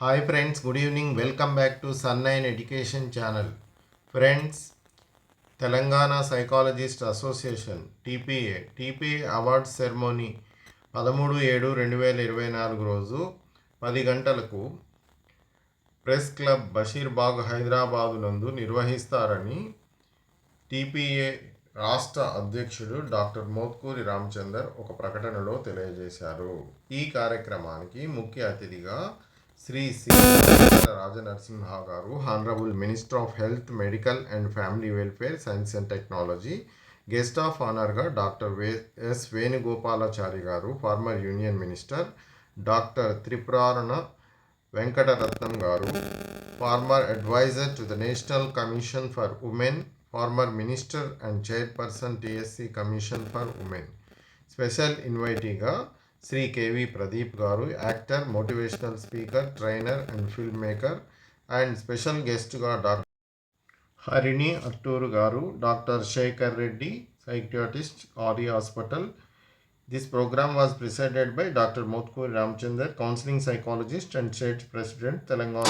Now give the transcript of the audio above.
Hi friends good evening welcome back to sun nine education channel friends Telangana psychologist association TPA TPA awards ceremony పదమూడు ఏడు రెండు వేల ఇరవై నాలుగు రోజు పది గంటలకు ప్రెస్ క్లబ్ బషీర్బాగ్ హైదరాబాదు నందు నిర్వహిస్తారని టీపీఏ రాష్ట్ర అధ్యక్షుడు డాక్టర్ మోత్కూరి రామచందర్ ఒక ప్రకటనలో తెలియజేశారు. ఈ కార్యక్రమానికి ముఖ్య అతిథిగా Shri Shri Rajanarasimha garu honourable minister of health medical and family welfare science and technology guest of ఆనర్గా doctor V S Venugopalachari garu former union minister doctor Tripurana Venkataratnam garu former adviser to the national commission for women former minister and chairperson TSC commission for women special ఇన్వైటీగా Shri KV Pradeep garu actor motivational speaker trainer and film maker and special గెస్ట్గా doctor Harini Atturu garu doctor Shekhar Reddy psychiatrist Arya hospital. This programme was presided by doctor Motkuri Ramachandar counselling psychologist and state president Telangana